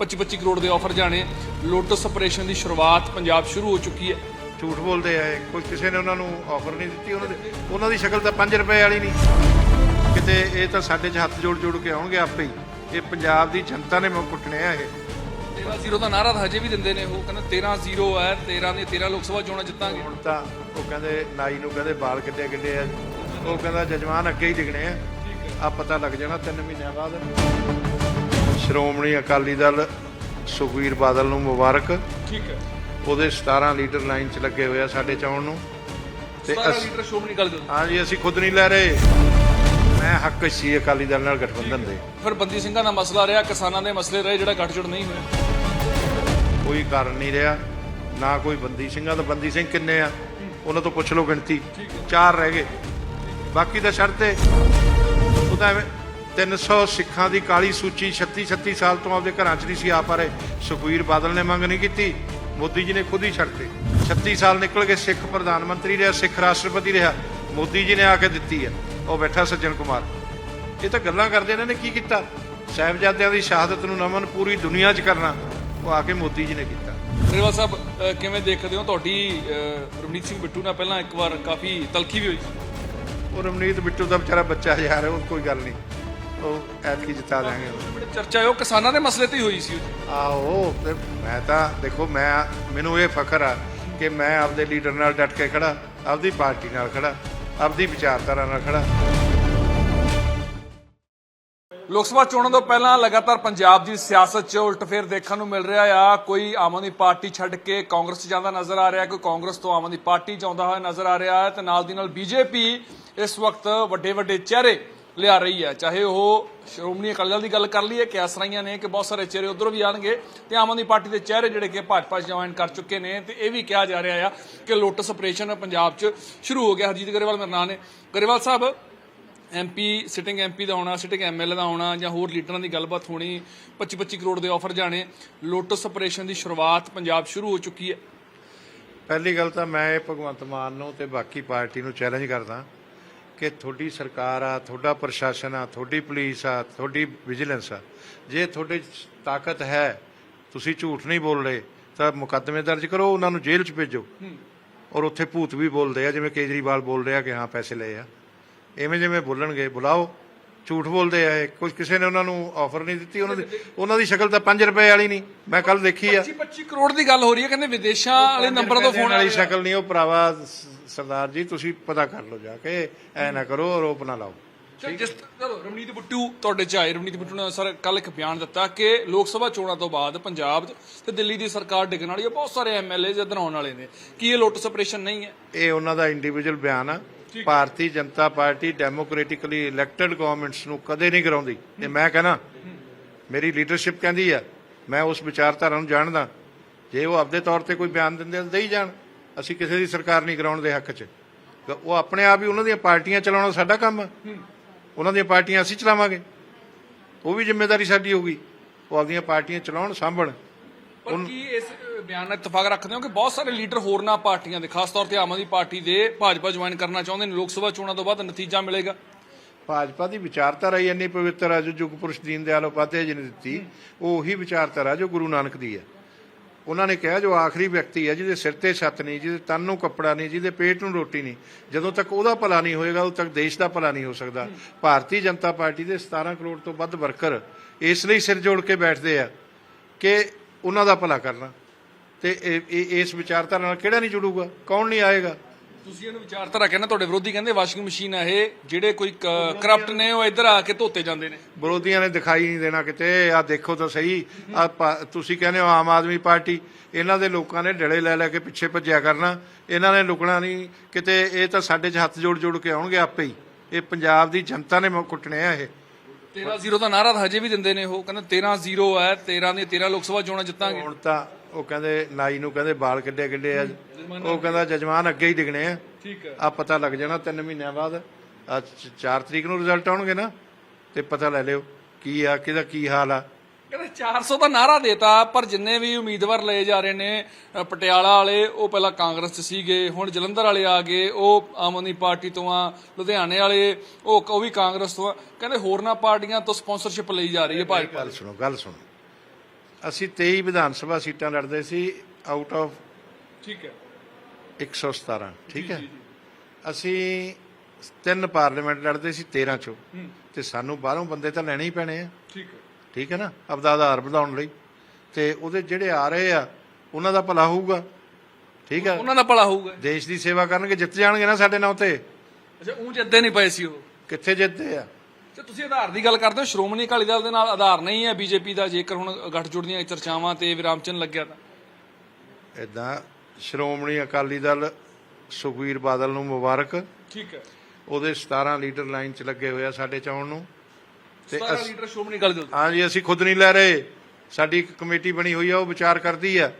25-25 ਕਰੋੜ ਦੇ ਆਫਰ ਜਾਣੇ lotus operation ਦੀ ਸ਼ੁਰੂਆਤ ਪੰਜਾਬ ਸ਼ੁਰੂ ਹੋ ਚੁੱਕੀ ਹੈ। ਝੂਠ ਬੋਲਦੇ ਆ। ਕੋਈ ਕਿਸੇ ਨੇ ਉਹਨਾਂ ਨੂੰ ਆਫਰ ਨਹੀਂ ਦਿੱਤੀ ਉਹਨਾਂ ਦੇ ਉਹਨਾਂ ਦੀ ਸ਼ਕਲ ਤਾਂ 5 ਰੁਪਏ ਵਾਲੀ ਨਹੀਂ। ਕਿਤੇ ਇਹ ਤਾਂ ਸਾਡੇ 'ਚ ਹੱਥ ਜੋੜ ਜੋੜ ਕੇ ਆਉਣਗੇ ਆਪੇ ਹੀ। ਇਹ ਪੰਜਾਬ ਦੀ ਜਨਤਾ ਨੇ ਮੁੱਖ ਪੁੱਟਣੇ ਆ ਇਹ। 13-0 ਦਾ ਨਾਰਾ ਤਾਂ ਹਜੇ ਵੀ ਦਿੰਦੇ ਨੇ ਉਹ ਕਹਿੰਦੇ 13-0 ਹੈ 13 ਦੀਆਂ 13 ਲੋਕ ਸਭਾ ਚੋਣਾਂ ਜਿੱਤਾਂਗੇ। ਹੁਣ ਤਾਂ ਉਹ ਕਹਿੰਦੇ ਨਾਈ ਨੂੰ ਕਹਿੰਦੇ ਬਾਲ ਕਿੱਡੇ ਕਿੱਡੇ ਆ। ਉਹ ਕਹਿੰਦਾ ਜਜਮਾਨ ਅੱਗੇ ਹੀ ਦਿਖਣੇ ਆ। ਆ ਪਤਾ ਲੱਗ ਜਾਣਾ 3 ਮਹੀਨਿਆਂ ਬਾਅਦ। ਸ਼੍ਰੋਮਣੀ ਅਕਾਲੀ ਦਲ ਸੁਖਵੀਰ ਬਾਦਲ ਨੂੰ ਮੁਬਾਰਕ। ਠੀਕ ਹੈ। ਉਹਦੇ 17 ਲੀਡਰ ਲਾਈਨ 'ਚ ਲੱਗੇ ਹੋਏ ਆ ਸਾਡੇ ਚਾਉਣ ਨੂੰ। ਤੇ 17 ਅਸ- ਲੀਟਰ ਸ਼ੋਮਣੀ ਗੱਲ ਦਿਓ ਹਾਂਜੀ ਅਸੀਂ ਖੁਦ ਨਹੀਂ ਲੈ ਰਹੇ। ਮੈਂ ਹੱਕ ਸੀ ਅਕਾਲੀ ਦਲ ਨਾਲ ਗਠਬੰਧਨ ਦੇ। ਫਿਰ ਬੰਦੀ ਸਿੰਘਾਂ ਦਾ ਮਸਲਾ ਰਿਹਾ ਕਿਸਾਨਾਂ ਦੇ ਮਸਲੇ ਰਹੇ ਜਿਹੜਾ ਗੱਠਜੋੜ ਨਹੀਂ ਹੋਇਆ। ਕੋਈ ਕਾਰਨ ਨਹੀਂ ਰਿਹਾ। ਨਾ ਕੋਈ ਬੰਦੀ ਸਿੰਘਾਂ ਦਾ ਬੰਦੀ ਸਿੰਘ ਕਿੰਨੇ ਆ? ਉਹਨਾਂ ਤੋਂ ਪੁੱਛ ਲਓ ਗਿਣਤੀ। ਚਾਰ ਰਹਿ ਗਏ। ਬਾਕੀ ਤਾਂ ਛੱਡਤੇ ਉਹ ਤਾਂ ਐਵੇਂ 300 ਸਿੱਖਾਂ ਦੀ ਕਾਲੀ ਸੂਚੀ 36 36 ਸਾਲ ਤੋਂ ਆਪਦੇ ਘਰਾਂ 'ਚ ਨਹੀਂ ਸੀ ਆ ਪਾ ਰਹੇ। ਸੁਖਵੀਰ ਬਾਦਲ ਨੇ ਮੰਗ ਨਹੀਂ ਕੀਤੀ। ਮੋਦੀ ਜੀ ਨੇ ਖੁਦ ਹੀ ਛੱਡਤੇ 36 ਸਾਲ ਨਿਕਲ ਕੇ ਸਿੱਖ ਪ੍ਰਧਾਨ ਮੰਤਰੀ ਰਿਹਾ ਸਿੱਖ ਰਾਸ਼ਟਰਪਤੀ ਰਿਹਾ। ਮੋਦੀ ਜੀ ਨੇ ਆ ਕੇ ਦਿੱਤੀ ਹੈ। ਉਹ ਬੈਠਾ ਸੱਜਣ ਕੁਮਾਰ। ਇਹ ਤਾਂ ਗੱਲਾਂ ਕਰਦੇ ਇਹਨਾਂ ਨੇ ਕੀ ਕੀਤਾ? ਸਾਹਿਬਜ਼ਾਦਿਆਂ ਦੀ ਸ਼ਹਾਦਤ ਨੂੰ ਨਮਨ ਪੂਰੀ ਦੁਨੀਆ 'ਚ ਕਰਨਾ ਉਹ ਆ ਕੇ ਮੋਦੀ ਜੀ ਨੇ ਕੀਤਾ। ਗਰੇਵਾਲ ਸਾਹਿਬ ਕਿਵੇਂ ਦੇਖਦੇ ਹੋ? ਤੁਹਾਡੀ ਅ, ਰਵਨੀਤ ਸਿੰਘ ਬਿੱਟੂ ਨਾਲ ਪਹਿਲਾਂ ਇੱਕ ਵਾਰ ਕਾਫੀ ਤਲਖੀ ਵੀ ਹੋਈ ਸੀ। ਉਹ ਰਮਨੀਤ ਬਿੱਟੂ ਦਾ ਵਿਚਾਰਾ ਬੱਚਾ ਯਾਰ ਉਹ ਕੋਈ ਗੱਲ ਨਹੀਂ। ਉਹ ਐਤਕੀ ਜਿਤਾ ਦਾਂਗੇ। ਬੜੀ ਚਰਚਾ ਹੈ ਉਹ ਕਿਸਾਨਾਂ ਦੇ ਮਸਲੇ ਤੇ ਹੀ ਹੋਈ ਸੀ। ਆਹੋ ਤੇ ਮੈਂ ਤਾਂ ਦੇਖੋ ਮੈਂ ਮੈਨੂੰ ਇਹ ਫਖਰ ਆ ਕਿ ਮੈਂ ਆਪਦੇ ਲੀਡਰ ਨਾਲ ਡਟ ਕੇ ਖੜਾ ਆਪਦੀ ਪਾਰਟੀ ਨਾਲ ਖੜਾ ਆਪਦੀ ਵਿਚਾਰਧਾਰਾ ਨਾਲ ਖੜਾ ਲੋਕ ਸਭਾ ਚੋਣਾਂ ਤੋਂ ਪਹਿਲਾਂ ਲਗਾਤਾਰ ਪੰਜਾਬ ਦੀ ਸਿਆਸਤ 'ਚ ਉਲਟਫੇਰ ਦੇਖਣ ਨੂੰ ਮਿਲ ਰਿਹਾ ਆ ਕੋਈ ਆਮ ਆਦਮੀ ਪਾਰਟੀ ਛੱਡ ਕੇ ਕਾਂਗਰਸ 'ਚ ਜਾਂਦਾ ਨਜ਼ਰ ਆ ਰਿਹਾ ਕੋਈ ਕਾਂਗਰਸ ਤੋਂ ਆਮ ਆਦਮੀ ਪਾਰਟੀ 'ਚ ਆਉਂਦਾ ਹੋਇਆ ਨਜ਼ਰ ਆ ਰਿਹਾ ਤੇ ਨਾਲ ਦੀ ਨਾਲ ਬੀਜੇਪੀ ਇਸ ਵਕਤ ਵੱਡੇ ਵੱਡੇ ਚਿਹਰੇ ਲਿਆ ਰਹੀ ਹੈ। ਚਾਹੇ ਉਹ ਸ਼੍ਰੋਮਣੀ ਅਕਾਲੀ ਦਲ ਦੀ ਗੱਲ ਕਰ ਲਈਏ ਕਿ ਆਸਰਾਈਆਂ ਨੇ ਕਿ ਬਹੁਤ ਸਾਰੇ ਚਿਹਰੇ ਉਧਰੋਂ ਵੀ ਆਣਗੇ ਤੇ ਆਮ ਆਦਮੀ ਪਾਰਟੀ ਦੇ ਚਿਹਰੇ ਜਿਹੜੇ ਕਿ ਭਾਜਪਾ 'ਚ ਜੁਆਇਨ ਕਰ ਚੁੱਕੇ ਨੇ ਤੇ ਇਹ ਵੀ ਕਿਹਾ ਜਾ ਰਿਹਾ ਆ ਕਿ ਲੋਟਸ ਆਪਰੇਸ਼ਨ ਪੰਜਾਬ 'ਚ ਸ਼ੁਰੂ ਹੋ ਗਿਆ। ਹਰਜੀਤ ਗਰੇਵਾਲ ਮੇਰਾ ਨਾਂ ਨੇ। Grewal Sahib MP sitting MP ਦਾ ਆਉਣਾ ਸਿਟਿੰਗ ਐਮਐਲਏ ਦਾ ਆਉਣਾ ਜਾਂ ਹੋਰ ਲੀਡਰਾਂ ਦੀ ਗੱਲਬਾਤ ਹੋਣੀ 25-25 ਕਰੋੜ ਦੇ ਆਫਰ ਜਾਣੇ, ਲੋਟਸ ਆਪਰੇਸ਼ਨ ਦੀ ਸ਼ੁਰੂਆਤ ਪੰਜਾਬ ਸ਼ੁਰੂ ਹੋ ਚੁੱਕੀ ਹੈ। ਪਹਿਲੀ ਗੱਲ ਤਾਂ ਮੈਂ ਇਹ ਭਗਵੰਤ ਮਾਨ ਨੂੰ ਤੇ ਬਾਕੀ ਪਾਰਟੀ ਨੂੰ ਚੈਲੰਜ ਕਰਦਾ। ਕਿ ਤੁਹਾਡੀ ਸਰਕਾਰ ਆ ਤੁਹਾਡਾ ਪ੍ਰਸ਼ਾਸਨ ਆ ਤੁਹਾਡੀ ਪੁਲਿਸ ਆ ਤੁਹਾਡੀ ਵਿਜੀਲੈਂਸ ਆ ਜੇ ਤੁਹਾਡੇ 'ਚ ਤਾਕਤ ਹੈ ਤੁਸੀਂ ਝੂਠ ਨਹੀਂ ਬੋਲ ਰਹੇ ਤਾਂ ਮੁਕੱਦਮੇ ਦਰਜ ਕਰੋ ਉਹਨਾਂ ਨੂੰ ਜੇਲ੍ਹ 'ਚ ਭੇਜੋ। ਔਰ ਉੱਥੇ ਭੂਤ ਵੀ ਬੋਲਦੇ ਆ ਜਿਵੇਂ ਕੇਜਰੀਵਾਲ ਬੋਲ ਰਿਹਾ ਕਿ ਹਾਂ ਪੈਸੇ ਲਏ ਆ। ਐਵੇਂ ਜਿਵੇਂ ਬੋਲਣਗੇ ਬੁਲਾਓ। ਝੂਠ ਬੋਲਦੇ ਆ ਇਹ ਕੋਈ ਕਿਸੇ ਨੇ ਉਹਨਾਂ ਨੂੰ ਆਫਰ ਨਹੀਂ ਦਿੱਤੀ ਉਹਨਾਂ ਦੀ ਉਹਨਾਂ ਦੀ ਸ਼ਕਲ ਤਾਂ 5 ਰੁਪਏ ਵਾਲੀ ਨਹੀਂ। ਮੈਂ ਕੱਲ ਦੇਖੀ ਆ। 25 ਕਰੋੜ ਦੀ ਗੱਲ ਹੋ ਰਹੀ ਹੈ ਕਹਿੰਦੇ ਵਿਦੇਸ਼ਾਂ ਵਾਲੇ ਨੰਬਰ ਤੋਂ ਫੋਨ ਵਾਲੀ ਸ਼ਕਲ ਨਹੀਂ ਉਹ ਭਰਾਵਾ ਸਰਦਾਰ ਜੀ ਤੁਸੀਂ ਪਤਾ ਕਰ ਲਓ ਜਾ ਕੇ ਐ ਨਾ ਕਰੋ ਆਰੋਪ ਨਾ ਲਾਓ। ਜਿਸ ਚਲੋ ਰਵਨੀਤ ਬਿੱਟੂ ਤੁਹਾਡੇ ਚ ਆਏ। ਰਵਨੀਤ ਬਿੱਟੂ ਨੇ ਸਰ ਕੱਲ ਇੱਕ ਬਿਆਨ ਦਿੱਤਾ ਕਿ ਲੋਕ ਸਭਾ ਚੋਣਾਂ ਤੋਂ ਬਾਅਦ ਪੰਜਾਬ ਤੇ ਦਿੱਲੀ ਦੀ ਸਰਕਾਰ ਡਿੱਗਣ ਵਾਲੀ ਹੈ ਬਹੁਤ ਸਾਰੇ ਐਮਐਲਏ ਇੱਧਰ ਆਉਣ ਵਾਲੇ ਨੇ। ਕੀ ਇਹ ਲੋਟਸ ਆਪਰੇਸ਼ਨ ਨਹੀਂ ਹੈ? ਇਹ ਉਹਨਾਂ ਦਾ ਇੰਡੀਵਿਜੂਅਲ ਬਿਆਨ ਆ। Bharatiya Janata Party democratically elected governments ਨੂੰ ਕਦੇ ਨਹੀਂ ਕਰਾਉਂਦੀ ਤੇ ਮੈਂ ਕਹਿੰਦਾ ਮੇਰੀ ਲੀਡਰਸ਼ਿਪ ਕਹਿੰਦੀ ਆ ਮੈਂ ਉਸ ਵਿਚਾਰਧਾਰਾ ਨੂੰ ਜਾਣਦਾ। ਜੇ ਉਹ ਆਪਦੇ ਤੌਰ ਤੇ ਕੋਈ ਬਿਆਨ ਦਿੰਦੇ ਤਾਂ ਦੇਈ ਜਾਣ। ਅਸੀਂ ਕਿਸੇ ਦੀ ਸਰਕਾਰ ਨਹੀਂ ਕਰਾਉਣ ਦੇ ਹੱਕ 'ਚ। ਉਹ ਆਪਣੇ ਆਪ ਹੀ ਉਹਨਾਂ ਦੀਆਂ ਪਾਰਟੀਆਂ ਚਲਾਉਣਾ ਸਾਡਾ ਕੰਮ। ਉਹਨਾਂ ਦੀਆਂ ਪਾਰਟੀਆਂ ਅਸੀਂ ਚਲਾਵਾਂਗੇ। ਉਹ ਵੀ ਜ਼ਿੰਮੇਵਾਰੀ ਸਾਡੀ ਹੋਊਗੀ। ਉਹ ਆਪਦੀਆਂ ਪਾਰਟੀਆਂ ਚਲਾਉਣ ਸਾਂਭਣ। ਪਰ ਕੀ ਇਸ ਬਿਆਨ ਨਾਲ ਇਤਫਾਕ ਰੱਖਦੇ ਹੋ ਕਿ ਬਹੁਤ ਸਾਰੇ ਲੀਡਰ ਹੋਰਨਾਂ ਪਾਰਟੀਆਂ ਦੇ ਖਾਸ ਤੌਰ ਤੇ ਆਮ ਆਦਮੀ ਪਾਰਟੀ ਦੇ ਭਾਜਪਾ ਜੁਆਇਨ ਕਰਨਾ ਚਾਹੁੰਦੇ ਨੇ? ਲੋਕ ਸਭਾ ਚੋਣਾਂ ਤੋਂ ਬਾਅਦ ਨਤੀਜਾ ਮਿਲੇਗਾ। ਭਾਜਪਾ ਦੀ ਵਿਚਾਰਧਾਰਾ ਹੀ ਇੰਨੀ ਪਵਿੱਤਰ ਹੈ ਜੋ ਯੁਗ ਪੁਰਸ਼ ਦੀਨ ਦਿਆਲ ਉਪਾਧਿਆਏ ਜੀ ਨੇ ਦਿੱਤੀ। ਉਹ ਉਹੀ ਵਿਚਾਰਧਾਰਾ ਜੋ ਗੁਰੂ ਨਾਨਕ ਦੀ ਹੈ। ਉਹਨਾਂ ਨੇ ਕਿਹਾ ਜੋ ਆਖਰੀ ਵਿਅਕਤੀ ਹੈ ਜਿਹਦੇ ਸਿਰ ਤੇ ਛੱਤ ਨਹੀਂ ਜਿਹਦੇ ਤਨ ਨੂੰ ਕੱਪੜਾ ਨਹੀਂ ਜਿਹਦੇ ਪੇਟ ਨੂੰ ਰੋਟੀ ਨਹੀਂ ਜਦੋਂ ਤੱਕ ਉਹਦਾ ਭਲਾ ਨਹੀਂ ਹੋਏਗਾ ਉਦੋਂ ਤੱਕ ਦੇਸ਼ ਦਾ ਭਲਾ ਨਹੀਂ ਹੋ ਸਕਦਾ। ਭਾਰਤੀ ਜਨਤਾ ਪਾਰਟੀ ਦੇ 17 ਕਰੋੜ ਤੋਂ ਵੱਧ ਵਰਕਰ ਇਸ ਲਈ ਸਿਰ ਜੋੜ ਕੇ ਬੈਠਦੇ ਆ ਕਿ ਉਹਨਾਂ ਦਾ ਭਲਾ ਕਰਨਾ। ਤੇ ਇਸ ਵਿਚਾਰਧਾਰਾ ਨਾਲ ਕਿਹੜਾ ਨਹੀਂ ਜੁੜੂਗਾ? ਕੌਣ ਨਹੀਂ ਆਏਗਾ? ਤੁਸੀਂ ਇਹਨੂੰ ਵਿਚਾਰਧਾਰਾ ਕਹਿੰਦੇ ਤੁਹਾਡੇ ਵਿਰੋਧੀ ਕਹਿੰਦੇ ਵਾਸ਼ਿੰਗ ਮਸ਼ੀਨ ਆ ਇਹ ਜਿਹੜੇ ਕੋਈ ਕਰਪਟ ਨੇ ਉਹ ਇੱਧਰ ਆ ਕੇ ਧੋਤੇ ਜਾਂਦੇ ਨੇ। ਵਿਰੋਧੀਆਂ ਨੇ ਦਿਖਾਈ ਨਹੀਂ ਦੇਣਾ ਕਿਤੇ ਆ ਦੇਖੋ ਤਾਂ ਸਹੀ ਆ ਤੁਸੀਂ ਕਹਿੰਦੇ ਹੋ ਆਮ ਆਦਮੀ ਪਾਰਟੀ ਇਹਨਾਂ ਦੇ ਲੋਕਾਂ ਨੇ ਡਲੇ ਲੈ ਲੈ ਕੇ ਪਿੱਛੇ ਭੱਜਿਆ ਕਰਨਾ ਇਹਨਾਂ ਨੇ ਲੁਕਣਾ ਨਹੀਂ ਕਿਤੇ ਇਹ ਤਾਂ ਸਾਡੇ 'ਚ ਹੱਥ ਜੋੜ ਜੋੜ ਕੇ ਆਉਣਗੇ ਆਪੇ ਹੀ। ਇਹ ਪੰਜਾਬ ਦੀ ਜਨਤਾ ਨੇ ਕੁੱਟਣੇ ਆ ਇਹ। 13-0 ਦਾ ਨਾਰਾ ਤਾਂ ਹਜੇ ਵੀ ਦਿੰਦੇ ਨੇ ਉਹ ਕਹਿੰਦੇ 13-0 ਹੈ 13 ਦੀਆਂ 13 ਲੋਕ ਸਭਾ ਚੋਣਾਂ ਜਿੱਤਾਂਗੇ। ਹੁਣ ਤਾਂ ਉਹ ਕਹਿੰਦੇ ਨਾਈ ਨੂੰ ਕਹਿੰਦੇ ਬਾਲ ਕਿੱਡੇ ਕਿੱਡੇ ਆ। ਉਹ ਕਹਿੰਦਾ ਜਜਮਾਨ ਅੱਗੇ ਹੀ ਦਿਖਣੇ ਆ। ਠੀਕ ਹੈ ਆ ਪਤਾ ਲੱਗ ਜਾਣਾ 3 ਮਹੀਨਿਆਂ ਬਾਅਦ। ਆ 4 ਤਰੀਕ ਨੂੰ ਰਿਜ਼ਲਟ ਆਉਣਗੇ ਨਾ ਤੇ ਪਤਾ ਲੈ ਲਿਓ ਕੀ ਆ ਕਿਹਦਾ ਕੀ ਹਾਲ ਆ। ਕਹਿੰਦੇ 400 ਦਾ ਨਾਰਾ ਦੇਤਾ ਪਰ ਜਿੰਨੇ ਵੀ ਉਮੀਦਵਾਰ ਲਏ ਜਾ ਰਹੇ ਨੇ ਪਟਿਆਲਾ ਵਾਲੇ ਉਹ ਪਹਿਲਾਂ ਕਾਂਗਰਸ 'ਚ ਸੀਗੇ ਹੁਣ ਜਲੰਧਰ ਵਾਲੇ ਆ ਗਏ ਉਹ ਆਮ ਆਦਮੀ ਪਾਰਟੀ ਤੋਂ ਆ ਲੁਧਿਆਣੇ ਵਾਲੇ ਉਹ ਉਹ ਵੀ ਕਾਂਗਰਸ ਤੋਂ ਆ। ਕਹਿੰਦੇ ਹੋਰਨਾਂ ਪਾਰਟੀਆਂ ਤੋਂ ਸਪਾਂਸਰਸ਼ਿਪ ਲਈ ਜਾ ਰਹੀ ਹੈ ਭਾਜਪਾ ਗੱਲ ਸੁਣੋ ਗੱਲ ਸੁਣੋ। ਅਸੀਂ 23 ਵਿਧਾਨ ਸਭਾ ਸੀਟਾਂ ਲੜਦੇ ਸੀ ਆਊਟ ਆਫ ਠੀਕ ਹੈ। 117 ਠੀਕ ਹੈ? ਅਸੀਂ ਤਿੰਨ ਪਾਰਲੀਮੈਂਟ ਲੜਦੇ ਸੀ 13 ਚੋਂ। ਤੇ ਸਾਨੂੰ ਬਾਹਰੋਂ ਬੰਦੇ ਤਾਂ ਲੈਣੇ ਹੀ ਪੈਣੇ ਆ। ਠੀਕ ਹੈ। ਠੀਕ ਹੈ ਨਾ? ਆਪਦਾ ਆਧਾਰ ਵਧਾਉਣ ਲਈ। ਤੇ ਉਹਦੇ ਜਿਹੜੇ ਆ ਰਹੇ ਆ ਉਹਨਾਂ ਦਾ ਭਲਾ ਹੋਊਗਾ। ਠੀਕ ਹੈ? ਉਹਨਾਂ ਦਾ ਭਲਾ ਹੋਊਗਾ। ਦੇਸ਼ ਦੀ ਸੇਵਾ ਕਰਨਗੇ ਜਿੱਤ ਜਾਣਗੇ ਨਾ ਸਾਡੇ ਨਾਂ ਤੇ ਅੱਛਾ ਉਹ ਜਿੱਦੇ ਨਹੀਂ ਪਏ ਸੀ ਉਹ। ਕਿੱਥੇ ਜਿੱਤਦੇ ਆ? ਤੇ ਤੁਸੀਂ ਆਧਾਰ ਦੀ ਗੱਲ ਕਰਦੇ ਹੋ ਸ਼੍ਰੋਮਣੀ ਅਕਾਲੀ ਦਲ ਦੇ ਨਾਲ ਆਧਾਰ ਨਹੀਂ ਹੈ ਬੀਜੇਪੀ ਦਾ ਜੇਕਰ ਹੁਣ ਗੱਠਜੋੜ ਦੀਆਂ ਚਰਚਾਵਾਂ ਤੇ ਵਿਰਾਮਚਨ ਲੱਗਿਆ ਤਾਂ। ਇਦਾਂ ਸ਼੍ਰੋਮਣੀ ਅਕਾਲੀ ਦਲ ਸੁਖਵੀਰ ਬਾਦਲ ਨੂੰ ਮੁਬਾਰਕ। ਠੀਕ ਹੈ। ਉਹਦੇ 17 ਲੀਡਰ ਲਾਈਨ 'ਚ ਲੱਗੇ ਹੋਏ ਆ ਸਾਡੇ ਚਾਉਣ ਨੂੰ। ਤੇ 17 ਅਸ- ਲੀਡਰ ਸ਼੍ਰੋਮਣੀ ਅਕਾਲੀ ਦਲ। ਹਾਂਜੀ ਅਸੀਂ ਖੁਦ ਨਹੀਂ ਲੈ ਰਹੇ। ਸਾਡੀ ਇੱਕ ਕਮੇਟੀ ਬਣੀ ਹੋਈ ਆ ਉਹ ਵਿਚਾਰ ਕਰਦੀ ਆ।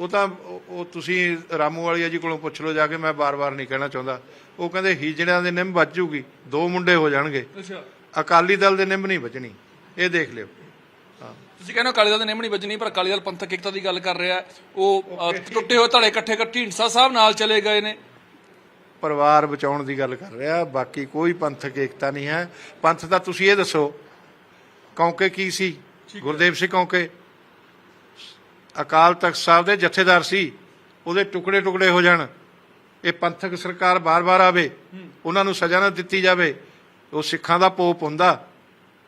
ਉਹ ਤਾਂ ਉਹ ਤੁਸੀਂ ਰਾਮੂ ਵਾਲੀਆ ਜੀ ਕੋਲੋਂ ਪੁੱਛ ਲਓ ਜਾ ਕੇ ਮੈਂ ਬਾਰ-ਬਾਰ ਨਹੀਂ ਕਹਿਣਾ ਚਾਹੁੰਦਾ। ਉਹ ਕਹਿੰਦੇ ਹੀਜੜਿਆਂ ਦੇ ਨਿੰਮ ਵੱਜ ਜੂਗੀ ਦੋ ਮੁੰਡੇ ਹੋ ਜਾਣਗੇ। ਅੱਛਾ। ਅਕਾਲੀ ਦਲ ਦੇ ਨਿੰਮ ਨਹੀਂ ਵੱਜਣੀ। ਇਹ ਦੇਖ ਲਿਓ। ਤੁਸੀਂ ਕਹਿੰਦੇ ਅਕਾਲੀ ਦਲ ਦੇ ਨਿਯਮ ਨਹੀਂ ਵੱਜਣੀ ਪਰ ਅਕਾਲੀ ਦਲ ਪੰਥਕ ਏਕਤਾ ਦੀ ਗੱਲ ਕਰ ਰਿਹਾ। ਉਹ ਟੁੱਟੇ ਹੋਏ ਧੜੇ ਇਕੱਠੇ ਕਰ ਢੀਂਡਸਾ ਸਾਹਿਬ ਨਾਲ ਚਲੇ ਗਏ ਨੇ। ਪਰਿਵਾਰ ਬਚਾਉਣ ਦੀ ਗੱਲ ਕਰ ਰਿਹਾ ਬਾਕੀ ਕੋਈ ਪੰਥਕ ਏਕਤਾ ਨਹੀਂ ਹੈ। ਪੰਥ ਦਾ ਤੁਸੀਂ ਇਹ ਦੱਸੋ ਕੌਂਕੇ ਕੀ ਸੀ? ਗੁਰਦੇਵ ਸਿੰਘ ਕੌਂਕੇ। ਅਕਾਲ ਤਖਤ ਸਾਹਿਬ ਦੇ ਜਥੇਦਾਰ ਸੀ ਉਹਦੇ ਟੁਕੜੇ ਟੁਕੜੇ ਹੋ ਜਾਣ। ਇਹ ਪੰਥਕ ਸਰਕਾਰ ਬਾਰ-ਬਾਰ ਆਵੇ ਉਹਨਾਂ ਨੂੰ ਸਜ਼ਾ ਨਾ ਦਿੱਤੀ ਜਾਵੇ ਉਹ ਸਿੱਖਾਂ ਦਾ ਪੋਪ ਹੁੰਦਾ।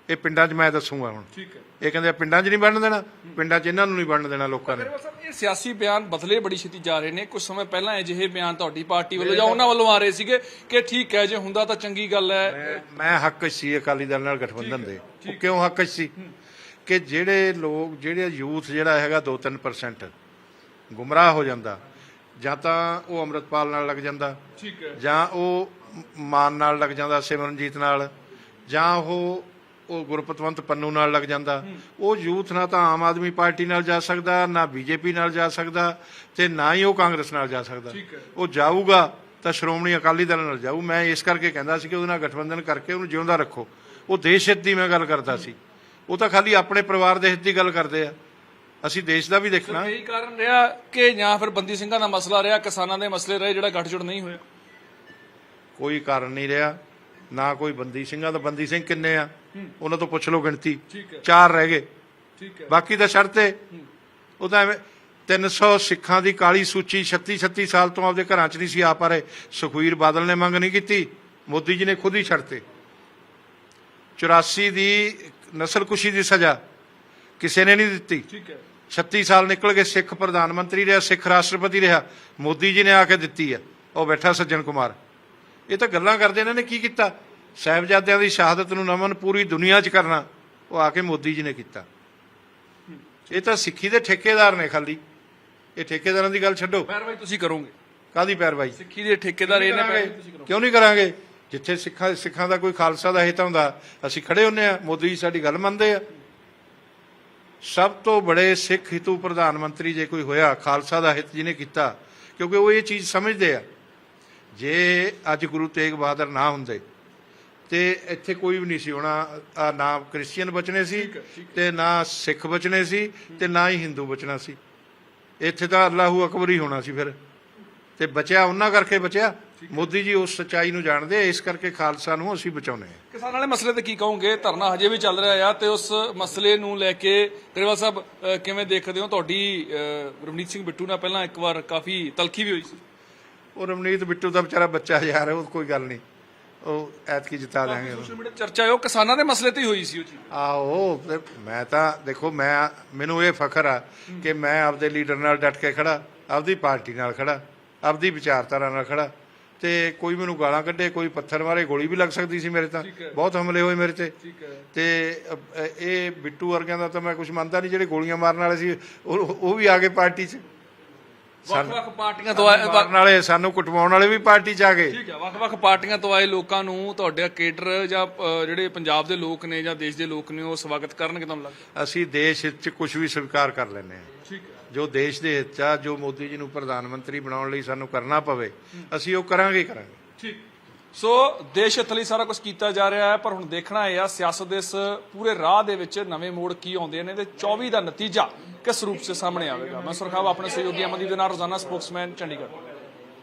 ਇਹ ਪਿੰਡਾਂ 'ਚ ਮੈਂ ਦੱਸੂਗਾ ਹੁਣ। ਠੀਕ ਹੈ। ਇਹ ਕਹਿੰਦੇ ਪਿੰਡਾਂ 'ਚ ਨਹੀਂ ਬਣਨ ਦੇਣਾ ਪਿੰਡਾਂ 'ਚ ਇਹਨਾਂ ਨੂੰ ਨਹੀਂ ਬਣਨ ਦੇਣਾ ਲੋਕਾਂ ਨੇ। ਇਹ ਸਿਆਸੀ ਬਿਆਨ ਬਦਲੇ ਬੜੀ ਛੇਤੀ ਜਾ ਰਹੇ ਨੇ। ਕੁਝ ਸਮੇਂ ਪਹਿਲਾਂ ਅਜਿਹੇ ਬਿਆਨ ਤੁਹਾਡੀ ਪਾਰਟੀ ਵੱਲੋਂ ਜਾਂ ਉਹਨਾਂ ਵੱਲੋਂ ਆ ਰਹੇ ਸੀਗੇ ਕਿ ਠੀਕ ਹੈ ਜੇ ਹੁੰਦਾ ਤਾਂ ਚੰਗੀ ਗੱਲ ਹੈ। ਮੈਂ- ਹੱਕ ਸੀ ਅਕਾਲੀ ਦਲ ਨਾਲ ਗਠਬੰਧਨ ਦੇ। ਕਿਉਂ ਹੱਕ ਸੀ? ਕਿ ਜਿਹੜੇ ਲੋਕ ਜਿਹੜੇ ਯੂਥ ਜਿਹੜਾ ਹੈਗਾ 2-3% ਗੁੰਮਰਾਹ ਹੋ ਜਾਂਦਾ ਜਾਂ ਤਾਂ ਉਹ ਅੰਮ੍ਰਿਤਪਾਲ ਨਾਲ ਲੱਗ ਜਾਂਦਾ ਠੀਕ ਹੈ। ਜਾਂ ਉਹ ਮਾਨ ਨਾਲ ਲੱਗ ਜਾਂਦਾ ਸਿਮਰਨਜੀਤ ਨਾਲ ਜਾਂ ਉਹ ਉਹ ਗੁਰਪਤਵੰਤ ਪੰਨੂ ਨਾਲ ਲੱਗ ਜਾਂਦਾ। ਉਹ ਯੂਥ ਨਾ ਤਾਂ ਆਮ ਆਦਮੀ ਪਾਰਟੀ ਨਾਲ ਜਾ ਸਕਦਾ ਨਾ ਬੀਜੇਪੀ ਨਾਲ ਜਾ ਸਕਦਾ ਤੇ ਨਾ ਹੀ ਉਹ ਕਾਂਗਰਸ ਨਾਲ ਜਾ ਸਕਦਾ। ਉਹ ਜਾਊਗਾ ਤਾਂ ਸ਼੍ਰੋਮਣੀ ਅਕਾਲੀ ਦਲ ਨਾਲ ਜਾਊ। ਮੈਂ ਇਸ ਕਰਕੇ ਕਹਿੰਦਾ ਸੀ ਕਿ ਉਹਦੇ ਨਾਲ ਗਠਬੰਧਨ ਕਰਕੇ ਉਹਨੂੰ ਜਿਉਂਦਾ ਰੱਖੋ। ਉਹ ਦੇਸ਼ ਹਿੱਤ ਦੀ ਮੈਂ ਗੱਲ ਕਰਦਾ ਸੀ। ਉਹ ਤਾਂ ਖਾਲੀ ਆਪਣੇ ਪਰਿਵਾਰ ਦੇ ਹਿੱਤ ਦੀ ਗੱਲ ਕਰਦੇ ਆ। ਅਸੀਂ ਦੇਸ਼ ਦਾ ਵੀ ਦੇਖਣਾ। ਇਹੀ ਕਾਰਨ ਰਿਹਾ ਕਿ ਜਾਂ ਫਿਰ ਬੰਦੀ ਸਿੰਘਾਂ ਦਾ ਮਸਲਾ ਰਿਹਾ ਕਿਸਾਨਾਂ ਦੇ ਮਸਲੇ ਰਹੇ ਜਿਹੜਾ ਗੱਠਜੋੜ ਨਹੀਂ ਹੋਇਆ। ਕੋਈ ਕਾਰਨ ਨਹੀਂ ਰਿਹਾ। ਨਾ ਕੋਈ ਬੰਦੀ ਸਿੰਘਾਂ ਦਾ। ਬੰਦੀ ਸਿੰਘ ਕਿੰਨੇ ਆ? ਉਹਨਾਂ ਤੋਂ ਪੁੱਛ ਲਓ ਗਿਣਤੀ। ਚਾਰ ਰਹਿ ਗਏ। ਠੀਕ ਹੈ। ਬਾਕੀ ਤਾਂ ਸ਼ਰਤ ਹੈ। ਉਹ ਤਾਂ ਐਵੇਂ 300 ਸਿੱਖਾਂ ਦੀ ਕਾਲੀ ਸੂਚੀ 36 36 ਸਾਲ ਤੋਂ ਆਪਦੇ ਘਰਾਂ 'ਚ ਨਹੀਂ ਸੀ ਆ ਪਾ ਰਹੇ। ਸੁਖਵੀਰ ਬਾਦਲ ਨੇ ਮੰਗ ਨਹੀਂ ਕੀਤੀ। ਮੋਦੀ ਜੀ ਨੇ ਖੁਦ ਹੀ ਛੱਡਤੇ 84 ਦੀ ਨਸਲਕੁਸ਼ੀ ਦੀ ਸਜ਼ਾ ਕਿਸੇ ਨੇ ਨਹੀਂ ਦਿੱਤੀ। ਠੀਕ ਹੈ। 36 ਸਾਲ ਨਿਕਲ ਕੇ ਸਿੱਖ ਪ੍ਰਧਾਨ ਮੰਤਰੀ ਰਿਹਾ ਸਿੱਖ ਰਾਸ਼ਟਰਪਤੀ ਰਿਹਾ ਮੋਦੀ ਜੀ ਨੇ ਆ ਕੇ ਦਿੱਤੀ ਆ ਉਹ ਬੈਠਾ ਸੱਜਣ ਕੁਮਾਰ। ਇਹ ਤਾਂ ਗੱਲਾਂ ਕਰਦੇ ਇਹਨਾਂ ਨੇ ਕੀ ਕੀਤਾ? ਸਾਹਿਬਜ਼ਾਦਿਆਂ ਦੀ ਸ਼ਹਾਦਤ ਨੂੰ ਨਮਨ ਪੂਰੀ ਦੁਨੀਆ 'ਚ ਕਰਨਾ ਉਹ ਆ ਕੇ ਮੋਦੀ ਜੀ ਨੇ ਕੀਤਾ। ਇਹ ਤਾਂ ਸਿੱਖੀ ਦੇ ਠੇਕੇਦਾਰ ਨੇ ਖਾਲੀ। ਇਹ ਠੇਕੇਦਾਰਾਂ ਦੀ ਗੱਲ ਛੱਡੋ। ਪੈਰਵਾਈ ਤੁਸੀਂ ਕਰੋਗੇ? ਕਾਦੀ ਪੈਰਵਾਈ? ਸਿੱਖੀ ਦੇ ਠੇਕੇਦਾਰ ਇਹ ਨੇ ਪੈਰਵਾਈ ਤੁਸੀਂ ਕਰੋਗੇ ਕਿਉਂ ਨਹੀਂ ਕਰਾਂਗੇ? ਜਿੱਥੇ ਸਿੱਖਾਂ ਸਿੱਖਾਂ ਦਾ ਕੋਈ ਖਾਲਸਾ ਦਾ ਹਿੱਤ ਹੁੰਦਾ ਅਸੀਂ ਖੜੇ ਹੁੰਨੇ ਆ ਮੋਦੀ ਜੀ ਸਾਡੀ ਗੱਲ ਮੰਨਦੇ ਆ। ਸਭ ਤੋਂ ਬੜੇ ਸਿੱਖ ਹਿਤੂ ਪ੍ਰਧਾਨ ਮੰਤਰੀ ਜੇ ਕੋਈ ਹੋਇਆ ਖਾਲਸਾ ਦਾ ਹਿੱਤ ਜਿਹਨੇ ਕੀਤਾ ਕਿਉਂਕਿ ਉਹ ਇਹ ਚੀਜ਼ ਸਮਝਦੇ ਆ। ਜੇ ਅੱਜ ਗੁਰੂ ਤੇਗ ਬਹਾਦਰ ਨਾ ਹੁੰਦੇ ਤੇ ਇੱਥੇ ਕੋਈ ਵੀ ਨਹੀਂ ਸੀ ਹੋਣਾ ਨਾ ਕ੍ਰਿਸਚੀਅਨ ਬਚਣੇ ਸੀ ਤੇ ਨਾ ਸਿੱਖ ਬਚਣੇ ਸੀ ਤੇ ਨਾ ਹੀ ਹਿੰਦੂ ਬਚਣਾ ਸੀ। ਇੱਥੇ ਤਾਂ ਅੱਲਾਹੂ ਅਕਬਰ ਹੀ ਹੋਣਾ ਸੀ ਫਿਰ। ਤੇ ਬਚਿਆ ਉਹਨਾਂ ਕਰਕੇ ਬਚਿਆ? ਮੋਦੀ ਜੀ ਉਸ ਸੱਚਾਈ ਨੂੰ ਜਾਣਦੇ ਆ ਇਸ ਕਰਕੇ ਖਾਲਸਾ ਨੂੰ ਅਸੀਂ ਬਚਾਉਨੇ ਆ ਕਿਸਾਨਾਂ ਵਾਲੇ ਮਸਲੇ ਤੇ ਕੀ ਕਹੋਗੇ? ਧਰਨਾ ਹਜੇ ਵੀ ਚੱਲ ਰਿਹਾ ਆ ਤੇ ਉਸ ਮਸਲੇ ਨੂੰ ਲੈ ਕੇ ਗਰੇਵਾਲ ਸਾਹਿਬ ਕਿਵੇਂ ਦੇਖਦੇ ਹੋ? ਤੁਹਾਡੀ ਰਵਨੀਤ ਸਿੰਘ ਬਿੱਟੂ ਨਾਲ ਪਹਿਲਾਂ ਇੱਕ ਵਾਰ ਕਾਫੀ ਤਲਖੀ ਵੀ ਹੋਈ ਸੀ। ਉਹ ਰਮਨੀਤ ਬਿੱਟੂ ਦਾ ਵਿਚਾਰਾ ਬੱਚਾ ਯਾਰ ਉਹ ਕੋਈ ਗੱਲ ਨਹੀਂ। ਉਹ ਐਤਕੀ ਜਿਤਾ ਉਹਨੂੰ ਸੋਸ਼ਲ ਮੀਡੀਆ ਚਰਚਾ ਹੈ ਉਹ ਕਿਸਾਨਾਂ ਦੇ ਮਸਲੇ ਤੇ ਹੀ ਹੋਈ ਸੀ ਉਹ ਚੀਜ਼ ਆਓ ਤੇ ਮੈਂ ਤਾਂ ਦੇਖੋ ਮੈਂ ਮੈਨੂੰ ਇਹ ਫਖਰ ਆ ਕਿ ਮੈਂ ਆਪਦੇ ਲੀਡਰ ਨਾਲ ਡਟ ਕੇ ਖੜਾ ਆਪਦੀ ਪਾਰਟੀ ਨਾਲ ਖੜਾ ਆਪਦੀ ਵਿਚਾਰਧਾਰਾ ਨਾਲ ਖੜਾ। ਤੇ ਕੋਈ ਮੈਨੂੰ ਗਾਲਾਂ ਕੱਢੇ ਕੋਈ ਪੱਥਰ ਮਾਰੇ ਗੋਲੀ ਵੀ ਲੱਗ ਸਕਦੀ ਸੀ ਮੇਰੇ ਤਾਂ। ਬਹੁਤ ਹਮਲੇ ਹੋਏ ਮੇਰੇ ਤੇ। ਤੇ ਇਹ ਬਿੱਟੂ ਵਰਗਿਆਂ ਦਾ ਤਾਂ ਮੈਂ ਕੁਝ ਮੰਨਦਾ ਨਹੀਂ ਜਿਹੜੇ ਗੋਲੀਆਂ ਮਾਰਨ ਵਾਲੇ ਸੀ ਉਹ ਵੀ ਆ ਗਏ ਪਾਰਟੀ 'ਚ। ਵੱਖ-ਵੱਖ ਪਾਰਟੀਆਂ ਤੋਂ ਆਏ ਮਾਰਨ ਵਾਲੇ ਸਾਨੂੰ ਕੁਟਵਾਉਣ ਵਾਲੇ ਵੀ ਪਾਰਟੀ 'ਚ ਆ ਗਏ। ਠੀਕ ਹੈ ਵੱਖ-ਵੱਖ ਪਾਰਟੀਆਂ ਤੋਂ ਆਏ ਲੋਕਾਂ ਨੂੰ ਤੁਹਾਡੇ ਕੇਡਰ ਜਾਂ ਜਿਹੜੇ ਪੰਜਾਬ ਦੇ ਲੋਕ ਨੇ ਜਾਂ ਦੇਸ਼ ਦੇ ਲੋਕ ਨੇ ਉਹ ਸਵਾਗਤ ਕਰਨਗੇ ਤੁਹਾਨੂੰ ਲੱਗਦਾ? ਅਸੀਂ ਦੇਸ਼ 'ਚ ਕੁਝ ਵੀ ਸਵੀਕਾਰ ਕਰ ਲੈਂਦੇ ਹਾਂ। ਠੀਕ ਹੈ। ਜੋ ਦੇਸ਼ ਦੇ ਹਿੱਤ ਆ, ਜੋ ਮੋਦੀ ਜੀ ਨੂੰ ਪ੍ਰਧਾਨ ਮੰਤਰੀ ਬਣਾਉਣ ਲਈ ਸਾਨੂੰ ਕਰਨਾ ਪਵੇ, ਅਸੀਂ ਉਹ ਕਰਾਂਗੇ ਹੀ ਕਰਾਂਗੇ। ਠੀਕ। ਸੋ, ਦੇਸ਼ ਹਿੱਤ ਲਈ ਸਾਰਾ ਕੁਝ ਕੀਤਾ ਜਾ ਰਿਹਾ ਹੈ, ਪਰ ਹੁਣ ਦੇਖਣਾ ਇਹ ਆ, ਸਿਆਸਤ ਦੇ ਇਸ ਪੂਰੇ ਰਾਹ ਦੇ ਵਿੱਚ ਨਵੇਂ ਮੋੜ ਕੀ ਆਉਂਦੇ ਨੇ ਤੇ 24 ਦਾ ਨਤੀਜਾ ਕਿਸ ਰੂਪ 'ਚ ਸਾਹਮਣੇ ਆਵੇਗਾ? ਮੈਂ ਸੁਰਖਾਵ ਆਪਣੇ ਸਹਿਯੋਗੀ ਅਮਨਦੀਪ ਦੇ ਨਾਲ, ਰੋਜ਼ਾਨਾ ਸਪੋਕਸਮੈਨ ਚੰਡੀਗੜ੍ਹ।